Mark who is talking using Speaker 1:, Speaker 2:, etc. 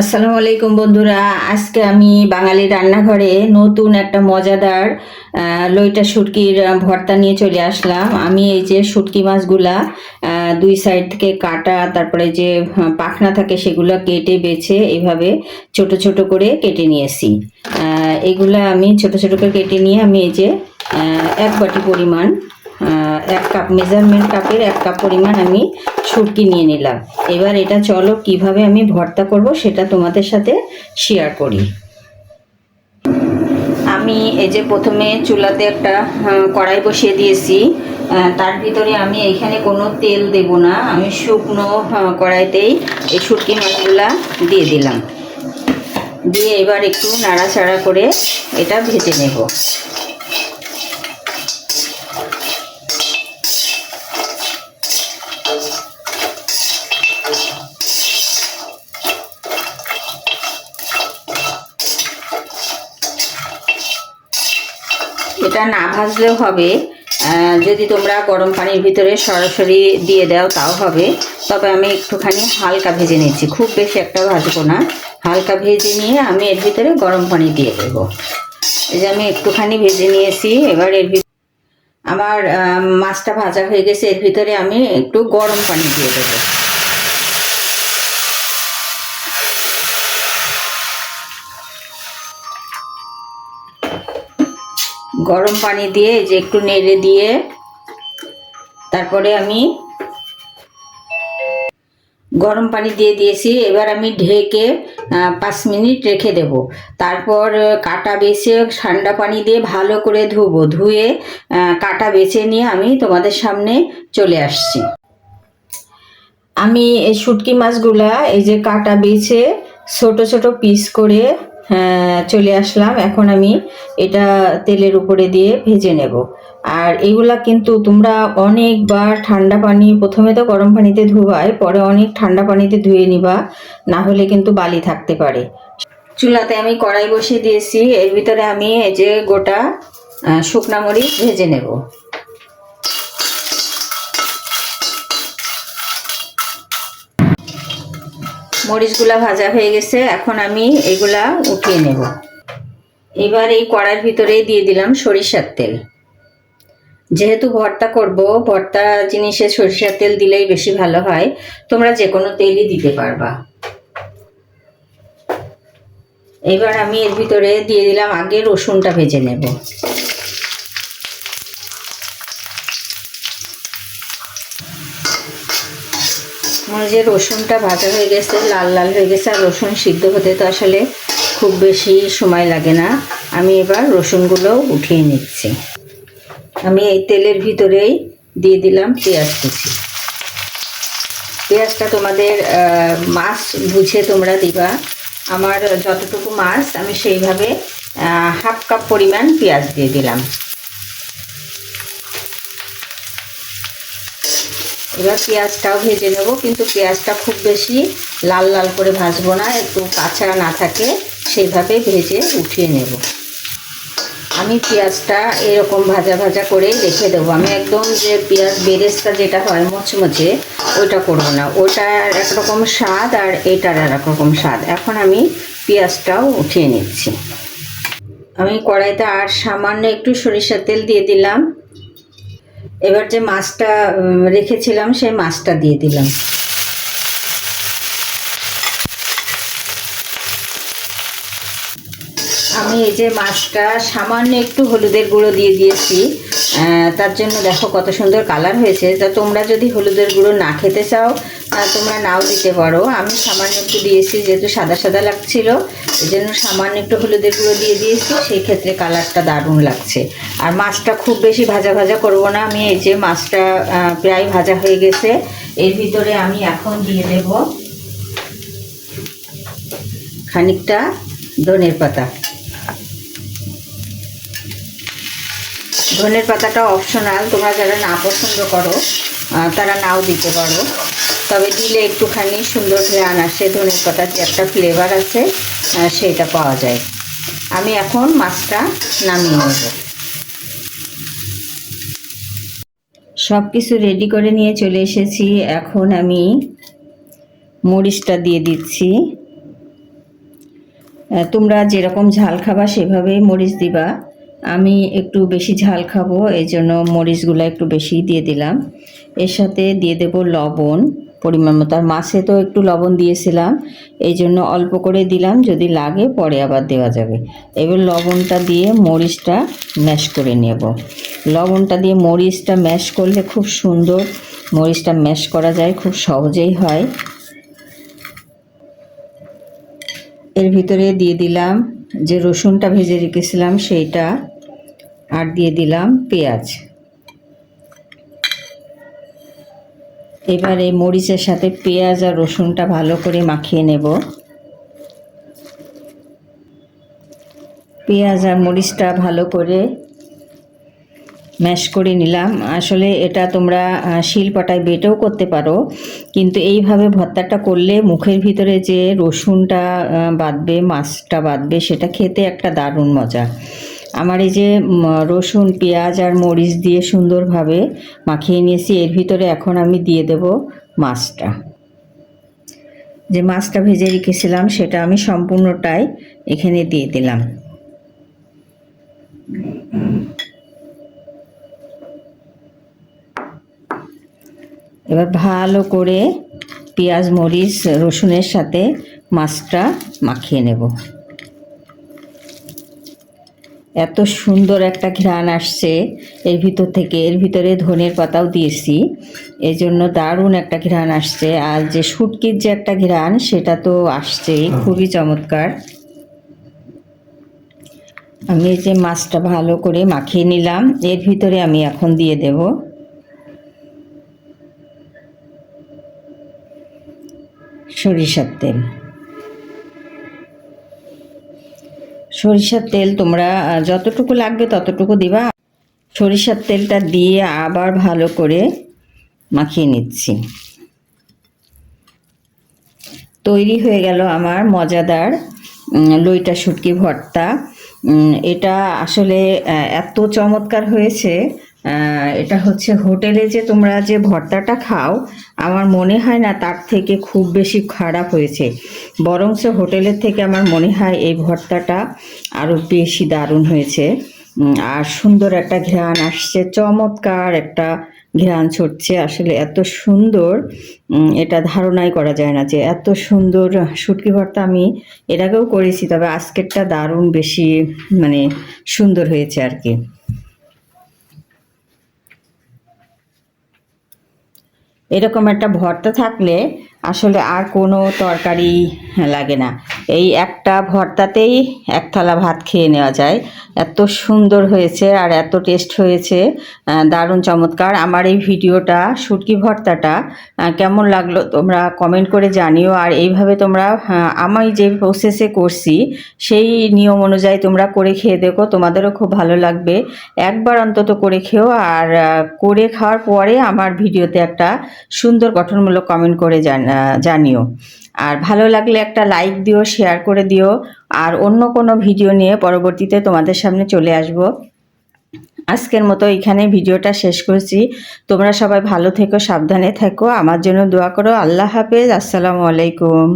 Speaker 1: আসসালামু আলাইকুম বন্ধুরা। আজকে আমি বাঙালি রান্নাঘরে নতুন একটা মজাদার লইটা শুটকির ভর্তা নিয়ে চলে আসলাম। আমি এই যে শুটকি মাছগুলা দুই সাইড থেকে কাটা, তারপরে যে পাখনা থাকে সেগুলো কেটে বেছে এইভাবে ছোট ছোট করে কেটে নিয়েছি। এগুলা আমি ছোট ছোট করে কেটে নিয়ে আমি এই যে এক বাটি পরিমাণ এক কাপ মেজারমেন্ট কাপের এক কাপ পরিমাণ আমি শুটকি নিয়ে নিলাম। এবার এটা চলো কীভাবে আমি ভর্তা করব সেটা তোমাদের সাথে শেয়ার করি। আমি এই যে প্রথমে চুলাতে একটা কড়াই বসিয়ে দিয়েছি। তার ভিতরে আমি এখানে কোনো তেল দেব না। আমি শুকনো কড়াইতেই এই শুটকি মাছগুলা দিয়ে দিলাম। দিয়ে এবার একটু নাড়াচাড়া করে এটা ভেজে নেব। এটা না ভাজলেও হবে। যদি তোমরা গরম পানির ভিতরে সরাসরি দিয়ে দাও, তাও হবে। তবে আমি একটুখানি হালকা ভেজে নিচ্ছি। খুব বেশি একটা ভাজবো না। হালকা ভেজে নিয়ে আমি এর ভিতরে গরম পানি দিয়ে দেবো। এই যে আমি একটুখানি ভেজে নিয়েছি। এবার এর আমার মাছটা ভাজা হয়ে গেছে। এর ভিতরে আমি একটু গরম পানি দিয়ে দেবো। গরম পানি দিয়ে যে একটু নেড়ে দিয়ে তারপরে আমি গরম পানি দিয়ে দিয়েছি। এবার আমি ঢেকে পাঁচ মিনিট রেখে দেব। তারপর কাটা বেছে ঠান্ডা পানি দিয়ে ভালো করে ধুবো। ধুয়ে কাটা বেছে নিয়ে আমি তোমাদের সামনে চলে আসছি। আমি এই শুটকি মাছগুলা এই যে কাটা বেছে ছোট ছোট পিস করে চলে আসলাম। এখন আমি এটা তেলের উপরে দিয়ে ভেজে নেব। আর এগুলা কিন্তু তোমরা অনেকবার ঠান্ডা পানি, প্রথমে তো গরম পানিতে ধোয়াই পরে অনেক ঠান্ডা পানিতে ধুয়ে নিবা, না হলে কিন্তু বালি থাকতে পারে। চুলাতে আমি কড়াই বসিয়ে দিয়েছি, এর ভিতরে আমি এই যে গোটা শুকনা মরিচ ভেজে নেব। মরিচগুলা ভাজা হয়ে গেছে, এখন আমি এগুলা উঠিয়ে নেব। এবার এই কড়াইয়ের ভিতরে দিয়ে দিলাম সরিষার তেল। যেহেতু ভর্তা করব, ভর্তা জিনিসে সরিষার তেল দিলেই বেশি ভালো হয়, তোমরা যে কোনো তেলই দিতে পারবা। এবার আমি এর ভিতরে দিয়ে দিলাম আগে রসুনটা ভেজে নেব। আমার যে রসুনটা ভাজা হয়ে গেছে, লাল লাল হয়ে গেছে আর রসুন সিদ্ধ হতে তো আসলে খুব বেশি সময় লাগে না। আমি এবার রসুনগুলো উঠিয়ে নিচ্ছি। আমি এই তেলের ভিতরেই দিয়ে দিলাম পেঁয়াজ কুচি। পেঁয়াজটা তোমাদের মাছ বুঝে তোমরা দিবা। আমার যতটুকু মাছ, আমি সেইভাবে হাফ কাপ পরিমাণ পেঁয়াজ দিয়ে দিলাম। এবার পেঁয়াজটাও ভেজে নেব, কিন্তু পেঁয়াজটা খুব বেশি লাল লাল করে ভাজবো না, একটু কাঁচা না থাকে, সেইভাবে ভেজে উঠিয়ে নেব। আমি পেঁয়াজটা এরকম ভাজা ভাজা করে রেখে দেবো। আমি একদম যে পেঁয়াজ বেরেস্তা যেটা হয় মচমচে, ওইটা করব না। ওটার একরকম স্বাদ আর এটার আর একরকম স্বাদ। এখন আমি পেঁয়াজটাও উঠিয়ে নিচ্ছি। আমি কড়াইতে আর সামান্য একটু সরিষার তেল দিয়ে দিলাম। এবার যে মাছটা রেখেছিলাম, সেই মাছটা দিয়ে দিলাম। আমি এই যে মাছটা সামান্য একটু হলুদের গুঁড়ো দিয়ে দিয়েছি। তার জন্য দেখো কত সুন্দর কালার হয়েছে। তা তোমরা যদি হলুদের গুঁড়ো না খেতে চাও তোমরা নাও দিতে পারো। আমি সামান্য একটু দিয়েছি, যেহেতু সাদা সাদা লাগছিল এই জন্য সামান্য একটু হলুদের গুঁড়ো দিয়ে দিয়েছি, সেই ক্ষেত্রে কালারটা দারুণ লাগছে। আর মাছটা খুব বেশি ভাজা ভাজা করব না, আমি এই যে মাছটা প্রায় ভাজা হয়ে গেছে, এর ভিতরে আমি এখন দিয়ে দেব খানিকটা ধনের পাতা ধনের পাতাটা অপশনাল তোমরা যারা না পছন্দ করো তারা নাও দিতে পারো। তবে দিলে একটুখানি সুন্দর ঘ্রাণ আসে, ধনের পাতার যে একটা ফ্লেভার আছে সেটা পাওয়া যায়। আমি এখন মাছটা নামিয়ে নেব। সব কিছু রেডি করে নিয়ে চলে এসেছি। এখন আমি মরিচটা দিয়ে দিচ্ছি। তোমরা যেরকম ঝাল খাবা, সেভাবেই মরিচ দিবা। আমি একটু বেশি ঝাল খাব এই জন্য মরিচগুলো একটু বেশি দিয়ে দিলাম। এর সাথে দিয়ে দেব লবণ, পরিমাণ মতো। আর মাছে তো একটু লবণ দিয়েছিলাম, এই জন্য অল্প করে দিলাম, যদি লাগে পরে আবার দেওয়া যাবে। এবার লবণটা দিয়ে মরিচটা ম্যাশ করে নেব। লবণটা দিয়ে মরিচটা ম্যাশ করলে খুব সুন্দর মরিচটা ম্যাশ করা যায়, খুব সহজেই হয়। এর ভিতরে দিয়ে দিলাম যে রসুনটা ভেজে রেখেছিলাম, সেইটা। আর দিয়ে দিলাম পেঁয়াজ। এবার এই মরিচের সাথে পেঁয়াজ আর রসুনটা ভালো করে মাখিয়ে নেব। পেঁয়াজ আর মরিচটা ভালো করে ম্যাশ করে নিলাম। আসলে এটা তোমরা শিলপাটায় বেটেও করতে পারো, কিন্তু এইভাবে ভর্তাটা করলে মুখের ভিতরে যে রসুনটা বাঁধবে, মাছটা বাঁধবে, সেটা খেতে একটা দারুণ মজা। আমার এই যে রসুন, পেঁয়াজ আর মরিচ দিয়ে সুন্দরভাবে মাখিয়ে নিয়েছি। এর ভিতরে এখন আমি দিয়ে দেব মাছটা। যে মাছটা ভেজে রেখেছিলাম, সেটা আমি সম্পূর্ণটাই এখানে দিয়ে দিলাম। এবার ভালো করে পেঁয়াজ, মরিচ, রসুনের সাথে মাছটা মাখিয়ে নেব। এত সুন্দর একটা ঘ্রাণ আসছে। এর ভিতর থেকে এর ভিতরে ধনের পাতাও দিয়েছি। এই জন্য দারুণ একটা ঘ্রাণ আসছে। আর যে শুটকির যে একটা ঘ্রাণ সেটা তো আসছেই। খুবই চমৎকার। আমি এই যে মাছটা ভালো করে মাখিয়ে নিলাম। এর ভিতরে আমি এখন দিয়ে দেব। সরিষার তেল। সরিষার তেল তোমরা যতটুকু লাগবে ততটুকু দিবা। সরিষার তেলটা দিয়ে আবার ভালো করে মাখিয়ে নিচ্ছি। তৈরি হয়ে গেল আমার মজাদার লইটা শুটকি ভর্তা। এটা আসলে এত চমৎকার হয়েছে এটা হচ্ছে হোটেলে যে তোমরা যে ভর্তাটা খাও, আমার মনে হয় না তার থেকে খুব বেশি খারাপ হয়েছে। বরং সে হোটেলের থেকে আমার মনে হয় এই ভর্তাটা আরও বেশি দারুণ হয়েছে। আর সুন্দর একটা ঘ্রাণ আসছে, চমৎকার একটা ঘ্রাণ ছড়ছে আসলে এত সুন্দর এটা ধারণাই করা যায় না যে এত সুন্দর শুটকি ভর্তা আমি এর আগেও করেছি, তবে আজকেরটা দারুণ বেশি মানে সুন্দর হয়েছে আর কি। এরকম একটা ভর্তা থাকলে আসলে আর কোনো তরকারি লাগে না। এই একটা ভর্তাতেই এক থালা ভাত খেয়ে নেওয়া যায়। এত সুন্দর হয়েছে আর এত টেস্ট হয়েছে। দারুণ চমৎকার। আমার এই ভিডিওটা, শুটকি ভর্তাটা কেমন লাগল তোমরা কমেন্ট করে জানিও। আর এইভাবে তোমরা আমি যে প্রসেসে করছি, সেই নিয়ম অনুযায়ী তোমরা করে খেয়ে দেখো। তোমাদেরও খুব ভালো লাগবে। একবার অন্তত করে খেও। আর করে খাওয়ার পরে আমার ভিডিওতে একটা সুন্দর গঠনমূলক কমেন্ট করে জান- জানিও। আর ভালো লাগলে একটা লাইক দিও শেয়ার করে দিও, আর অন্য কোনো ভিডিও নিয়ে পরবর্তীতে তোমাদের সামনে চলে আসব। আজকের মতো এখানে ভিডিওটা শেষ করছি। তোমরা সবাই ভালো থেকো, সাবধানে থেকো, আমার জন্য দোয়া করো। আল্লাহ হাফেজ, আসসালামু আলাইকুম।